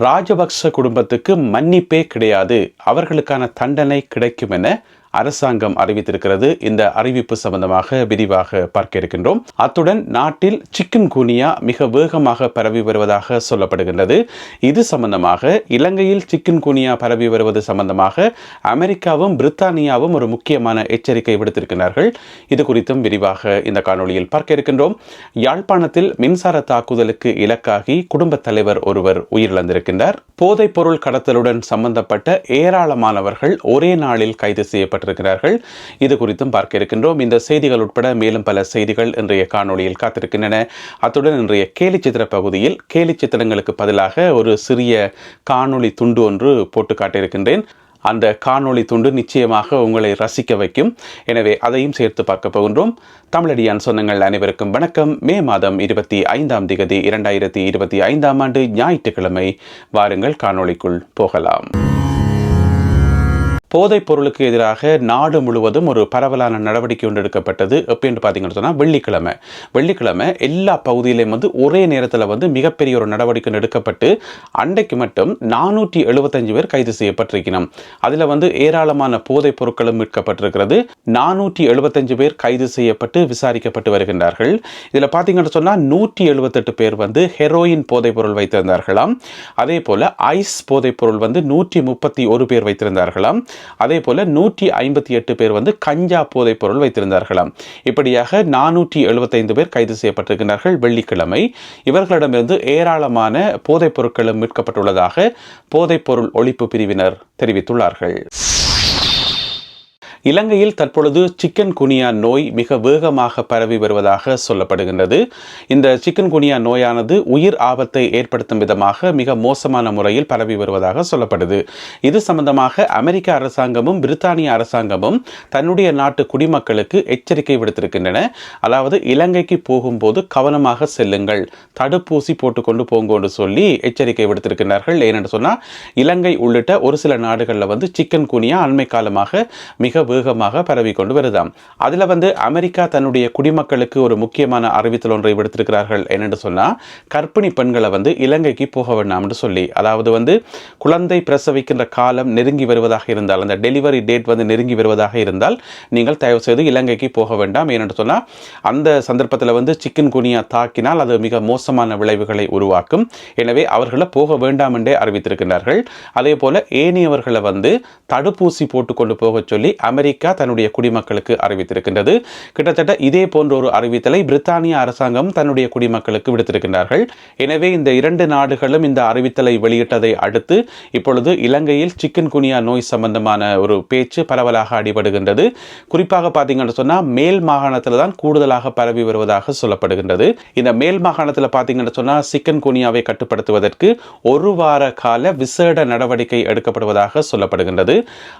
ராஜபக்ச குடும்பத்துக்கு மன்னிப்பே கிடையாது. அவர்களுக்கான தண்டனை கிடைக்கும் என அரசாங்கம் அறிவித்திருக்கிறது. இந்த அறிவிப்பு சம்பந்தமாக விரிவாக பார்க்க இருக்கின்றோம். அத்துடன் நாட்டில் சிக்கன் குனியா மிக வேகமாக பரவி வருவதாக சொல்லப்படுகின்றது. இது சம்பந்தமாக இலங்கையில் சிக்கன் குனியா பரவி வருவது சம்பந்தமாக அமெரிக்காவும் பிரித்தானியாவும் ஒரு முக்கியமான எச்சரிக்கை விடுத்திருக்கிறார்கள். இது குறித்தும் விரிவாக இந்த காணொளியில் பார்க்க இருக்கின்றோம். யாழ்ப்பாணத்தில் மின்சார தாக்குதலுக்கு இலக்காகி குடும்பத் தலைவர் ஒருவர் உயிரிழந்திருக்கின்றார். போதைப் பொருள் கடத்தலுடன் சம்பந்தப்பட்ட ஏராளமானவர்கள் ஒரே நாளில் கைது ஈடுபட்டிருக்கிறார்கள் இது குறித்தும் பார்க்க இருக்கின்றோம். இந்த செய்திகள் உட்பட மேலும் பல செய்திகள் இன்றைய காணொலியில் காத்திருக்கின்றன. அத்துடன் இன்றைய கேலி சித்திர பகுதியில் கேலி சித்திரங்களுக்கு பதிலாக ஒரு சிறிய காணொளி துண்டு ஒன்று போட்டு காட்டியிருக்கின்றேன். அந்த காணொளி துண்டு நிச்சயமாக உங்களை ரசிக்க வைக்கும். எனவே அதையும் சேர்த்து பார்க்க போகின்றோம். தமிழடியான் சொந்தங்கள் அனைவருக்கும் வணக்கம். மே மாதம் இருபத்தி ஐந்தாம் திகதி இரண்டாயிரத்தி இருபத்தி ஐந்தாம் ஆண்டு ஞாயிற்றுக்கிழமை. வாருங்கள் காணொளிக்குள் போகலாம். போதைப் பொருளுக்கு எதிராக நாடு முழுவதும் ஒரு பரவலான நடவடிக்கை ஒன்று எடுக்கப்பட்டது. எப்படின்னு பார்த்தீங்கன்னு சொன்னால் வெள்ளிக்கிழமை. வெள்ளிக்கிழமை எல்லா பகுதியிலையும் வந்து ஒரே நேரத்தில் வந்து மிகப்பெரிய ஒரு நடவடிக்கை எடுக்கப்பட்டு அன்றைக்கு மட்டும் நானூற்றி எழுபத்தஞ்சு பேர் கைது செய்யப்பட்டிருக்கணும் அதில் வந்து ஏராளமான போதைப் பொருட்களும் மீட்கப்பட்டிருக்கிறது. நானூற்றி எழுபத்தஞ்சு பேர் கைது செய்யப்பட்டு விசாரிக்கப்பட்டு வருகின்றார்கள். இதில் பார்த்தீங்கன்னு சொன்னால் நூற்றி எழுபத்தெட்டு பேர் வந்து ஹெரோயின் போதைப் பொருள் வைத்திருந்தார்களாம். அதே போல் ஐஸ் போதைப் பொருள் வந்து நூற்றி முப்பத்தி ஒரு பேர் வைத்திருந்தார்களாம். அதே போல நூற்றி ஐம்பத்தி எட்டு பேர் வந்து கஞ்சா போதைப் பொருள் வைத்திருந்தார்களாம். இப்படியாக நானூற்றி எழுபத்தைந்து பேர் கைது செய்யப்பட்டிருக்கிறார்கள் வெள்ளிக்கிழமை. இவர்களிடமிருந்து ஏராளமான போதைப் பொருட்களும் மீட்கப்பட்டுள்ளதாக போதைப் பொருள் ஒழிப்பு பிரிவினர் தெரிவித்துள்ளார்கள். இலங்கையில் தற்பொழுது சிக்கன் குனியா நோய் மிக வேகமாக பரவி வருவதாக சொல்லப்படுகின்றது. இந்த சிக்கன் குனியா நோயானது உயிர் ஆபத்தை ஏற்படுத்தும் விதமாக மிக மோசமான முறையில் பரவி வருவதாக சொல்லப்படுது. இது சம்பந்தமாக அமெரிக்க அரசாங்கமும் பிரித்தானிய அரசாங்கமும் தன்னுடைய நாட்டு குடிமக்களுக்கு எச்சரிக்கை விடுத்திருக்கின்றன. அதாவது இலங்கைக்கு போகும்போது கவனமாக செல்லுங்கள். தடுப்பூசி போட்டுக்கொண்டு போங்கோன்னு சொல்லி எச்சரிக்கை விடுத்திருக்கிறார்கள் ஏனென்று சொன்னால் இலங்கை உள்ளிட்ட ஒரு சில நாடுகளில் வந்து சிக்கன் குனியா அண்மை காலமாக மிக வேகமாக பரவி கொண்டு வருதாம். அதில் வந்து அமெரிக்கா தன்னுடைய குடிமக்களுக்கு ஒரு முக்கியமான அறிவித்தல் ஒன்றை விடுத்திருக்கிறார்கள் என்னென்று சொன்னால் கர்ப்பிணி பெண்களை வந்து இலங்கைக்கு போக வேண்டாம்னு சொல்லி. அதாவது வந்து குழந்தை பிரசவிக்கின்ற காலம் நெருங்கி வருவதாக இருந்தால் அந்த டெலிவரி டேட் வந்து நெருங்கி வருவதாக இருந்தால் நீங்கள் தயவு செய்து இலங்கைக்கு போக வேண்டாம். ஏனென்று சொன்னால் அந்த சந்தர்ப்பத்தில் வந்து சிக்கன் குனியா தாக்கினால் அது மிக மோசமான விளைவுகளை உருவாக்கும். எனவே அவர்களை போக வேண்டாம் என்றே அறிவித்திருக்கிறார்கள் அதே போல ஏனையவர்களை வந்து தடுப்பூசி போட்டுக்கொண்டு போக சொல்லி அமெரிக்க தன்னுடைய குடிமக்களுக்கு அறிவித்திருக்கின்றது. கிட்டத்தட்ட இதே போன்ற ஒரு அறிவித்தலை பிரித்தானிய அரசாங்கம் தன்னுடைய குடிமக்களுக்கு விடுத்திருக்கின்றார்கள். எனவே இந்த இரண்டு நாடுகளும் இந்த அறிவித்தலை வெளியிட்டதை அடுத்து இப்பொழுது இலங்கையில் சிக்கன் குனியா நோய் சம்பந்தமான ஒரு பேச்சு பரவலாக அடிபடுகின்றது. குறிப்பாக பார்த்தீங்கன்னு சொன்னால் மேல் மாகாணத்தில் தான் கூடுதலாக பரவி வருவதாக சொல்லப்படுகின்றது. இந்த மேல் மாகாணத்தில் பார்த்தீங்கன்னு சொன்னால் சிக்கன் குனியாவை கட்டுப்படுத்துவதற்கு ஒரு வார கால விசேட நடவடிக்கை எடுக்கப்படுவதாக சொல்லப்படுகின்றது.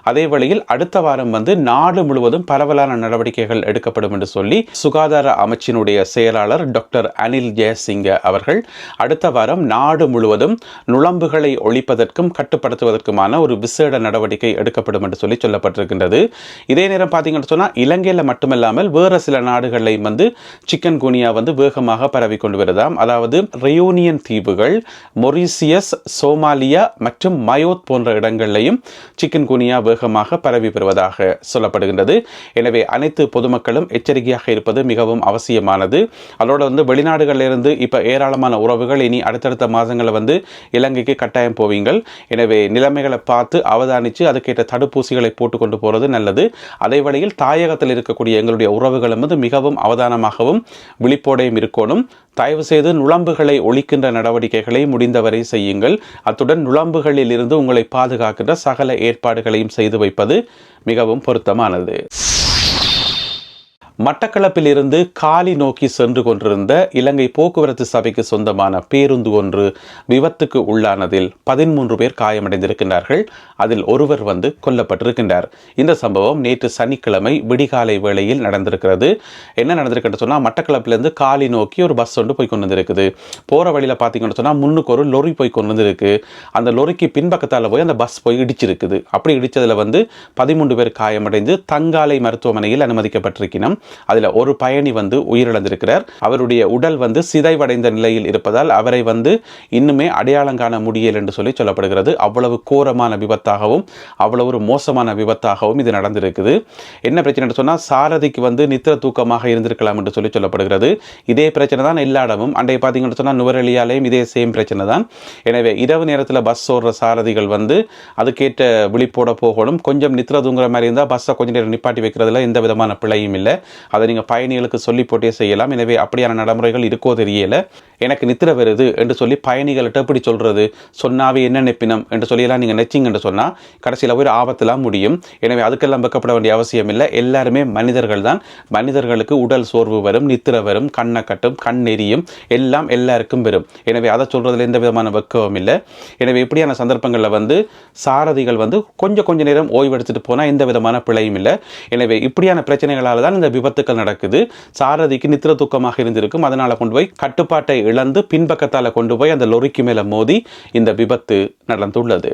அதே வழியில் அடுத்த வாரம் வந்து நாடு முழுவதும் பரவலான நடவடிக்கைகள் எடுக்கப்படும் என்று சொல்லி சுகாதார அமைச்சினுடைய செயலாளர் டாக்டர் அனில் ஜெயசிங்க அவர்கள் அடுத்த வாரம் நாடு முழுவதும் நுழம்புகளை ஒழிப்பதற்கும் கட்டுப்படுத்துவதற்குமான ஒரு விசேட நடவடிக்கை எடுக்கப்படும் என்று சொல்லி சொல்லப்பட்டிருக்கின்றது. இதே நேரம் பார்த்தீங்கன்னு சொன்னால் இலங்கையில் மட்டுமல்லாமல் வேறு சில நாடுகளையும் வந்து சிக்கன் குனியா வந்து வேகமாக பரவி கொண்டு வருதாம். அதாவது ரெயூனியன் தீவுகள் மொரிசியஸ் சோமாலியா மற்றும் மயோத் போன்ற இடங்களிலையும் சிக்கன் குனியா வேகமாக பரவி வருவதாக சொல்லப்படுகின்றது. எனவே அனைத்து பொதுமக்களும் எச்சரிக்கையாக இருப்பது மிகவும் அவசியமானது. அதோட வந்து வெளிநாடுகளிலிருந்து இப்போ ஏராளமான உறவுகள் இனி அடுத்தடுத்த மாதங்களில் வந்து இலங்கைக்கு கட்டாயம் போவீங்கள். எனவே நிலைமைகளை பார்த்து அவதானித்து அதுக்கேற்ற தடுப்பூசிகளை போட்டுக்கொண்டு போகிறது நல்லது. அதே வழியில் தாயகத்தில் இருக்கக்கூடிய எங்களுடைய உறவுகளும் வந்து மிகவும் அவதானமாகவும் விழிப்போடையும் இருக்கணும். தயவு செய்து நுழம்புகளை ஒழிக்கின்ற நடவடிக்கைகளை முடிந்தவரை செய்யுங்கள். அத்துடன் நுழம்புகளில் இருந்து உங்களை பாதுகாக்கின்ற சகல ஏற்பாடுகளையும் செய்து வைப்பது மிகவும் puerta mal de இருந்து காலி நோக்கி சென்று கொண்டிருந்த இலங்கை போக்குவரத்து சபைக்கு சொந்தமான பேருந்து ஒன்று விபத்துக்கு உள்ளானதில் பதிமூன்று பேர் காயமடைந்திருக்கின்றார்கள். அதில் ஒருவர் வந்து கொல்லப்பட்டிருக்கின்றார். இந்த சம்பவம் நேற்று சனிக்கிழமை விடிகாலை வேளையில் நடந்திருக்கிறது. என்ன நடந்திருக்குன்னு சொன்னால் மட்டக்களப்பிலிருந்து காலி நோக்கி ஒரு பஸ் ஒன்று போய் கொண்டு வந்திருக்குது. போகிற வழியில் பார்த்தீங்கன்னு சொன்னால் முன்னுக்கு ஒரு லொரி போய் கொண்டு வந்திருக்கு. அந்த லொரிக்கு பின்பக்கத்தால் போய் அந்த பஸ் போய் இடிச்சிருக்குது. அப்படி இடித்ததில் வந்து பதிமூன்று பேர் காயமடைந்து தங்காலை மருத்துவமனையில் அனுமதிக்கப்பட்டிருக்கணும் அதில் ஒரு பயணி வந்து உயிரிழந்திருக்கிறார். அவருடைய உடல் வந்து சிதைவடைந்த நிலையில் இருப்பதால் அவரை வந்து இன்னுமே அடையாளம் காண முடியல என்று சொல்லி சொல்லப்படுகிறது. அவ்வளவு கோரமான விபத்தாகவும் அவ்வளவு ஒரு மோசமான விபத்தாகவும் இது நடந்திருக்குது. என்ன பிரச்சனை சொன்னால் சாரதிக்கு வந்து நித்திர தூக்கமாக இருந்திருக்கலாம் என்று சொல்லி சொல்லப்படுகிறது. இதே பிரச்சனை தான் எல்லா இடமும். அன்றைய பார்த்தீங்கன்னு சொன்னால் நுவரெலியாலையும் இதே சேம் பிரச்சனை தான். எனவே இரவு நேரத்தில் பஸ் ஓடுற சாரதிகள் வந்து அதுக்கேற்ற விழிப்போட போகணும். கொஞ்சம் நித்திர தூங்குற மாதிரி இருந்தால் பஸ்ஸை கொஞ்சம் நேரம் நிப்பாட்டி வைக்கிறதுல எந்த விதமான பிழையும் இல்லை. அதை நீங்கள் பயணிகளுக்கு சொல்லி போட்டே செய்யலாம். எனவே அப்படியான நடைமுறைகள் இருக்கோ தெரியல. எனக்கு நித்திர வருது என்று சொல்லி பயணிகள்கிட்ட எப்படி சொல்கிறது சொன்னாவே என்ன நெப்பினம் என்று சொல்லியெல்லாம் நீங்கள் நெச்சிங்க என்று சொன்னால் கடைசியில் ஒரு ஆபத்தெல்லாம் முடியும். எனவே அதுக்கெல்லாம் வைக்கப்பட வேண்டிய அவசியம் இல்லை. எல்லாருமே மனிதர்கள் தான். மனிதர்களுக்கு உடல் சோர்வு வரும் நித்திர வரும் கண்ணை கட்டும் கண் எரியும் எல்லாம் எல்லாருக்கும் வரும். எனவே அதை சொல்கிறதுல எந்த விதமான வெக்கமும் இல்லை. எனவே இப்படியான சந்தர்ப்பங்களில் வந்து சாரதிகள் வந்து கொஞ்சம் கொஞ்ச நேரம் ஓய்வெடுத்துட்டு போனால் எந்த விதமான பிழையும் இல்லை. எனவே இப்படியான பிரச்சனைகளால் தான் இந்த விபத்துக்கள் நடக்குது. சாரதிக்கு நித்திர தூக்கமாக இருந்திருக்கும். அதனால் கொண்டு போய் கட்டுப்பாட்டை இழந்து பின்பக்கத்தால் கொண்டு போய் அந்த லொரிக்கு மேலே மோதி இந்த விபத்து நடந்துள்ளது.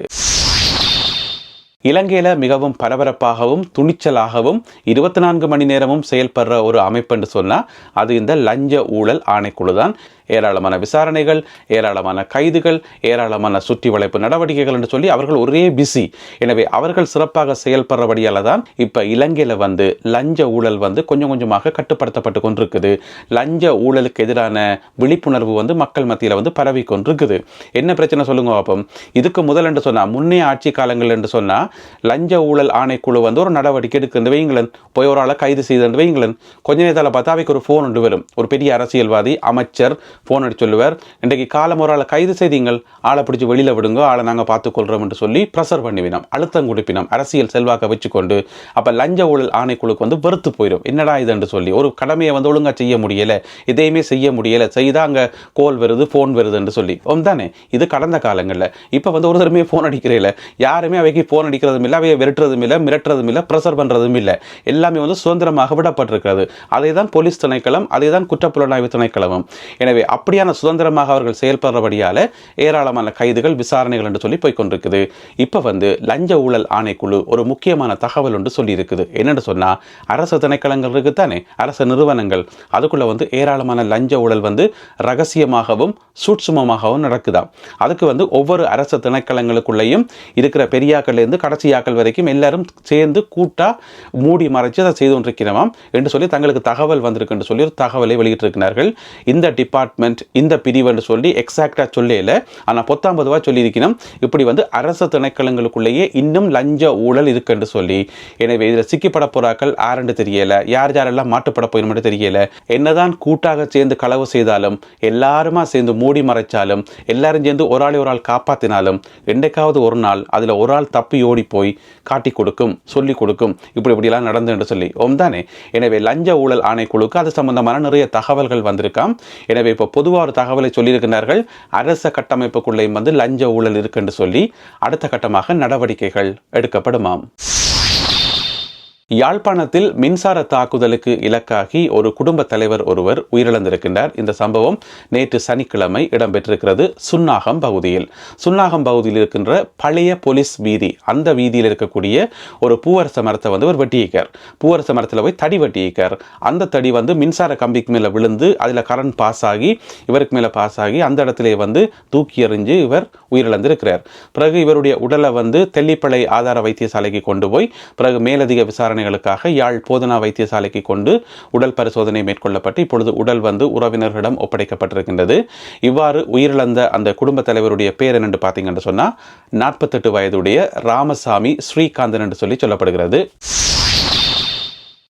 இலங்கையில் மிகவும் பரபரப்பாகவும் துணிச்சலாகவும் இருபத்தி நான்கு மணி நேரமும் செயல்படுற ஒரு அமைப்புன்னு சொன்னால் அது இந்த லஞ்ச ஊழல் ஆணைக்குழு தான் ஏராளமான விசாரணைகள் ஏராளமான கைதுகள் ஏராளமான சுற்றி வளைப்பு நடவடிக்கைகள் என்று சொல்லி அவர்கள் ஒரே பிஸி எனவே அவர்கள் சிறப்பாக செயல்படுறபடியால் தான் இப்போ இலங்கையில் வந்து லஞ்ச ஊழல் வந்து கொஞ்சம் கொஞ்சமாக கட்டுப்படுத்தப்பட்டு கொண்டிருக்குது. லஞ்ச ஊழலுக்கு எதிரான விழிப்புணர்வு வந்து மக்கள் மத்தியில் வந்து பரவி கொண்டிருக்குது. என்ன பிரச்சனை சொல்லுங்க பாப்போம். இதுக்கு முதல் என்று சொன்னால் முன்னே ஆட்சி காலங்கள் என்று சொன்னால் லஞ்ச ஊழல் ஆணைக்குழு வந்து ஒரு நடவடிக்கை எடுக்கிறது வைங்களன் போய் ஒரு ஆளை கைது செய்து வைங்களன் கொஞ்ச நேரத்தில் பார்த்தா அவைக்கு ஒரு ஃபோன் ஒன்று வரும். ஒரு பெரிய அரசியல்வாதி அமைச்சர் ஃபோன் அடிச்சு சொல்லுவார். இன்றைக்கு காலம் ஒரு ஆளை கைது செய்தீங்கள் ஆளை பிடிச்சி வெளியில் விடுங்க ஆளை நாங்கள் பார்த்துக்கொள்கிறோம் என்று சொல்லி ப்ரெஷர் பண்ணிவினோம். அழுத்தம் கொடுப்பினோம். அரசியல் செல்வாக்கை வச்சுக்கொண்டு அப்போ லஞ்ச ஊழல் ஆணைக்குழுக்கு வந்து வெறுத்து போயிடும் என்னடா இதுன்னு சொல்லி ஒரு கடமையை வந்து ஒழுங்காக செய்ய முடியலை இதையுமே செய்ய முடியலை செய்தால் அங்கே கோல் வருது ஃபோன் வருதுன்னு சொல்லி தானே? இது கடந்த காலங்களில். இப்போ வந்து ஒரு தடவை ஃபோன் அடிக்கிறேன் யாருமே அவைக்கு ஃபோன் அடிக்கிறதும் இல்லை அவையை விரட்டுறதும் இல்லை மிரட்டுறதும் இல்லை ப்ரெஷர் பண்ணுறதும் இல்லை. எல்லாமே வந்து சுதந்திரமாக விடப்பட்டிருக்கிறது. அதை தான் போலீஸ் திணைக்களம் அதை தான் குற்றப்புலனாய்வு திணைக்களமும். எனவே அப்படியான சுதந்திரமாக அவர்கள் செயல்படுறபடியால் ஏராளமான கைதுகள் விசாரணைகள் என்று சொல்லி போய்கொண்டிருக்குது இப்போ வந்து லஞ்ச ஊழல் ஆணைக்குழு ஒரு முக்கியமான தகவல் ஒன்று சொல்லியிருக்குது. என்னென்னு சொன்னால் அரசு திணைக்களங்கள் இருக்குது தானே அரசு நிறுவனங்கள். அதுக்குள்ளே வந்து ஏராளமான லஞ்ச ஊழல் வந்து ரகசியமாகவும் சூட்சுமமாகவும் நடக்குதாம் அதுக்கு வந்து ஒவ்வொரு அரசு திணைக்களங்களுக்குள்ளேயும் இருக்கிற பெரியாக்கள்லேருந்து கடைசியாக்கள் வரைக்கும் எல்லாரும் சேர்ந்து கூட்டாக மூடி மறைச்சு அதை செய்து கொண்டிருக்கிறோமாம் என்று சொல்லி தங்களுக்கு தகவல் வந்திருக்கு என்று சொல்லி ஒரு தகவலை வெளியிட்டிருக்கிறார்கள். இந்த டிபார்ட்மெண்ட் இந்த பிரிவுன்னு சொல்லி எக்ஸாக்டாக சொல்லல. ஆனால் பொத்தாம் சொல்லியிருக்கணும். இப்படி வந்து அரசு திணைக்களங்களுக்குள்ளேயே இன்னும் லஞ்ச ஊழல் இருக்குன்னு சொல்லி. எனவே இதில் சிக்கிப்பட போறாக்கள் ஆரண்டு தெரியல. யார் யாரெல்லாம் மாட்டுப்பட போயிடும் தெரியல. என்னதான் கூட்டாக சேர்ந்து களவு செய்தாலும் எல்லாருமா சேர்ந்து மூடி மறைச்சாலும் எல்லாரும் சேர்ந்து ஒரு ஆளை ஒரு ஆள் காப்பாற்றினாலும் என்றைக்காவது ஒரு நாள் அதில் ஒரு ஆள் தப்பி ஓடி போய் காட்டி கொடுக்கும் சொல்லி கொடுக்கும். இப்படி இப்படிலாம் நடந்து என்று சொல்லி. ஓம் தானே எனவே லஞ்ச ஊழல் ஆணைக்குழுக்கு அது சம்பந்தமான நிறைய தகவல்கள் வந்திருக்காம். எனவே இப்போ பொதுவாக ஒரு தகவலை சொல்லியிருக்கிறார்கள். அரச கட்டமைப்புக்குள்ளேயும் வந்து லஞ்ச ஊழல் இருக்குன்னு சொல்லி அடுத்த கட்டமாக நடவடிக்கைகள் எடுக்கப்படுமாம். யாழ்ப்பாணத்தில் மின்சார தாக்குதலுக்கு இலக்காகி ஒரு குடும்ப தலைவர் ஒருவர் உயிரிழந்திருக்கின்றார். இந்த சம்பவம் நேற்று சனிக்கிழமை இடம்பெற்றிருக்கிறது சுன்னாகம் பகுதியில். சுன்னாகம் பகுதியில் இருக்கின்ற பழைய போலீஸ் வீதி அந்த வீதியில் இருக்கக்கூடிய ஒரு பூவரச மரத்தை வந்து ஒரு வெட்டியிருக்கார். பூவரச மரத்தில் போய் தடி வெட்டியிருக்கார். அந்த தடி வந்து மின்சார கம்பிக்கு மேலே விழுந்து அதில் கரண்ட் பாஸ் ஆகி இவருக்கு மேலே பாஸ் ஆகி அந்த இடத்துல வந்து தூக்கி எறிஞ்சு இவர் உயிரிழந்திருக்கிறார். பிறகு இவருடைய உடலை வந்து தெல்லிப்பளை ஆதார வைத்தியசாலைக்கு கொண்டு போய் பிறகு மேலதிக விசாரணை விசாரணைகளுக்காக யாழ் போதனா வைத்தியசாலைக்கு கொண்டு உடல் பரிசோதனை மேற்கொள்ளப்பட்டு இப்பொழுது உடல் வந்து உறவினர்களிடம் ஒப்படைக்கப்பட்டிருக்கின்றது. இவ்வாறு உயிரிழந்த அந்த குடும்ப தலைவருடைய பேர் என்னென்று பார்த்தீங்கன்னு சொன்னால் நாற்பத்தெட்டு வயதுடைய ராமசாமி ஸ்ரீகாந்தன் என்று சொல்லி சொல்லப்படுகிறது.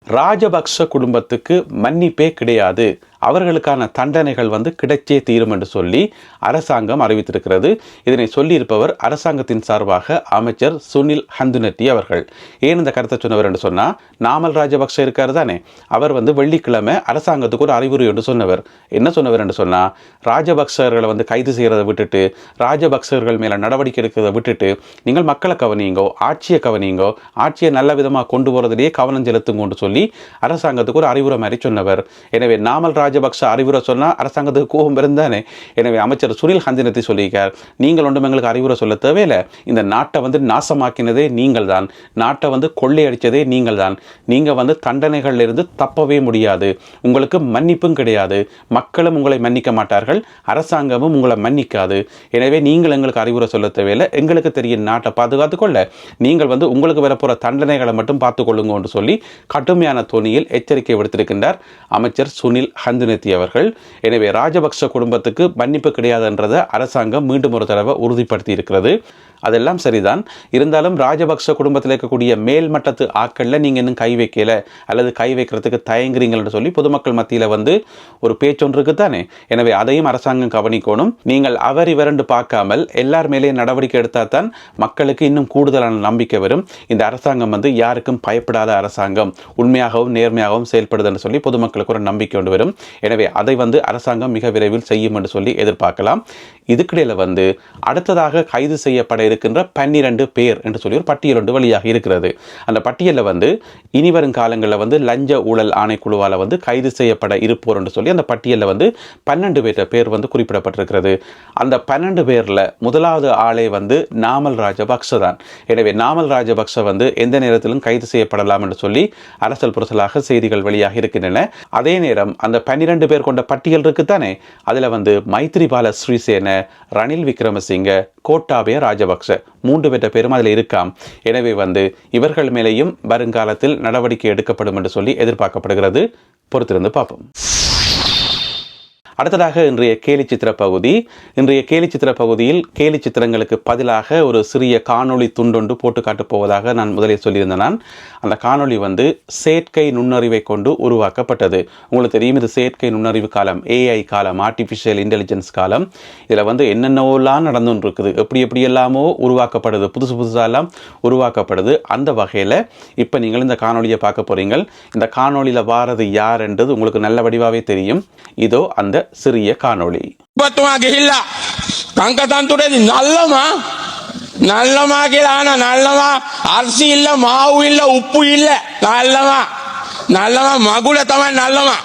ராஜபக்ஷ குடும்பத்துக்கு மன்னிப்பே கிடையாது. அவர்களுக்கான தண்டனைகள் வந்து கிடைச்சே தீரும் என்று சொல்லி அரசாங்கம் அறிவித்திருக்கிறது. இதனை சொல்லியிருப்பவர் அரசாங்கத்தின் சார்பாக அமைச்சர் சுனில் ஹந்துனட்டி அவர்கள். ஏன் இந்த கருத்தை சொன்னவர் என்று சொன்னால் நாமல் ராஜபக்ச இருக்கார் தானே. அவர் வந்து வெள்ளிக்கிழமை அரசாங்கத்துக்கு ஒரு அறிவுரை என்று சொன்னவர். என்ன சொன்னவர் என்று சொன்னால் ராஜபக்சர்களை வந்து கைது செய்கிறத விட்டுட்டு ராஜபக்சர்கள் மேலே நடவடிக்கை எடுக்கிறத விட்டுட்டு நீங்கள் மக்களை கவனிங்கோ ஆட்சியை கவனிங்கோ ஆட்சியை நல்ல விதமாக கொண்டு போகிறதுலேயே கவனம் செலுத்துங்கன்னு சொல்லி அரசாங்கத்துக்கு ஒரு அறிவுரை மாதிரி சொன்னவர். எனவே நாமல் ராஜபக்ச அறிவுரை சொன்னால் அரசாங்கத்துக்கு கோபம் இருந்தானே எனவே அமைச்சர் சுனில் ஹந்தினத்தை சொல்லியிருக்கார். நீங்கள் ஒன்றும் எங்களுக்கு அறிவுரை சொல்ல தேவையில்லை. இந்த நாட்டை வந்து நாசமாக்கினதே நீங்கள் தான் நாட்டை வந்து கொள்ளையடித்ததே நீங்கள் தான் நீங்கள் வந்து தண்டனைகளிலிருந்து தப்பவே முடியாது. உங்களுக்கு மன்னிப்பும் கிடையாது. மக்களும் உங்களை மன்னிக்க மாட்டார்கள். அரசாங்கமும் உங்களை மன்னிக்காது. எனவே நீங்கள் எங்களுக்கு அறிவுரை சொல்ல தேவையில்லை. எங்களுக்கு தெரியும் நாட்டை பாதுகாத்துக்கொள்ள நீங்கள் வந்து உங்களுக்கு வரப்போகிற தண்டனைகளை மட்டும் பார்த்துக்கொள்ளுங்க சொல்லி கடுமையான தொனியில் எச்சரிக்கை விடுத்திருக்கின்றார் அமைச்சர் சுனில் ஹந்துனத்தி அவர்கள் எனவே ராஜபக்ஷ குடும்பத்துக்கு மன்னிப்பு கிடையாதுன்றதை அரசாங்கம் மீண்டும் ஒரு தடவை உறுதிப்படுத்தி இருக்கிறது அதெல்லாம் சரிதான். இருந்தாலும் ராஜபக்ஷ குடும்பத்தில் இருக்கக்கூடிய மேல்மட்டத்து ஆட்களில் நீங்கள் இன்னும் கை வைக்கல அல்லது கை வைக்கிறதுக்கு தயங்குறீங்கள்னு சொல்லி பொதுமக்கள் மத்தியில் வந்து ஒரு பேச்சொன்று இருக்குதானே? எனவே அதையும் அரசாங்கம் கவனிக்கணும். நீங்கள் அவர் இவரண்டு பார்க்காமல் எல்லார் மேலேயும் நடவடிக்கை எடுத்தால் தான் மக்களுக்கு இன்னும் கூடுதலான நம்பிக்கை வரும். இந்த அரசாங்கம் வந்து யாருக்கும் பயப்படாத அரசாங்கம். உண்மையாகவும் நேர்மையாகவும் செயல்படுதுன்னு சொல்லி பொதுமக்களுக்கு ஒரு நம்பிக்கை கொண்டு வரும். எனவே அதை வந்து அரசாங்கம் மிக விரைவில் செய்யும் என்று சொல்லி எதிர்பார்க்கலாம். இதுக்கிடையில் வந்து அடுத்ததாக கைது செய்யப்பட இருக்கின்ற பன்னிரண்டு பேர் என்று சொல்லி ஒரு பட்டியல் ஒன்று வழியாக இருக்கிறது. அந்த பட்டியலில் வந்து இனி வரும் காலங்களில் வந்து லஞ்ச ஊழல் ஆணைக்குழுவால் வந்து கைது செய்யப்பட இருப்போர் என்று சொல்லி அந்த பட்டியலில் வந்து பன்னெண்டு பேர் பேர் வந்து குறிப்பிடப்பட்டிருக்கிறது. அந்த பன்னெண்டு பேரில் முதலாவது ஆளே வந்து நாமல் ராஜபக்ஷ தான் எனவே நாமல் ராஜபக்ஷ வந்து எந்த நேரத்திலும் கைது செய்யப்படலாம் என்று சொல்லி அரசல் புரசலாக செய்திகள் வெளியாக இருக்கின்றன. அதே நேரம் அந்த பன்னிரண்டு பேர் கொண்ட பட்டியல் இருக்குத்தானே? அதில் வந்து மைத்ரிபால ஸ்ரீசேன ரணில் விக்ரமசிங்க கோட்டாபய ராஜபக்ச மூன்று பெற்ற பேரும் அதில் இருக்காம். எனவே வந்து இவர்கள் மேலேயும் வருங்காலத்தில் நடவடிக்கை எடுக்கப்படும் என்று சொல்லி எதிர்பார்க்கப்படுகிறது. பொறுத்திருந்து பார்ப்போம். அடுத்ததாக இன்றைய கேலி சித்திர பகுதி. இன்றைய கேலி சித்திர பகுதியில் கேலி சித்திரங்களுக்கு பதிலாக ஒரு சிறிய காணொளி துண்டொன்று போட்டு காட்டப் போவதாக நான் முதலில் சொல்லியிருந்தேன் நான். அந்த காணொளி வந்து செயற்கை நுண்ணறிவை கொண்டு உருவாக்கப்பட்டது. உங்களுக்கு தெரியும் இது செயற்கை நுண்ணறிவு காலம் ஏஐ காலம் ஆர்டிஃபிஷியல் இன்டெலிஜென்ஸ் காலம். இதில் வந்து என்னென்னவோலாம் நடந்துன்னு இருக்குது எப்படி எப்படி எல்லாமோ உருவாக்கப்படுது புதுசு புதுசாலாம் உருவாக்கப்படுது. அந்த வகையில் இப்போ நீங்கள் இந்த காணொலியை பார்க்க போகிறீங்கள் இந்த காணொளியில் வாரது யார் என்றது உங்களுக்கு நல்ல வடிவாகவே தெரியும். இதோ அந்த சிறிய காணொளி. தங்கத்தன்துடைய நல்லமா? நல்லமா ஆனா நல்லமா? அரிசி இல்ல மாவு இல்ல உப்பு இல்ல நல்லமா? நல்லமா? மகுல தவன் நல்லமா?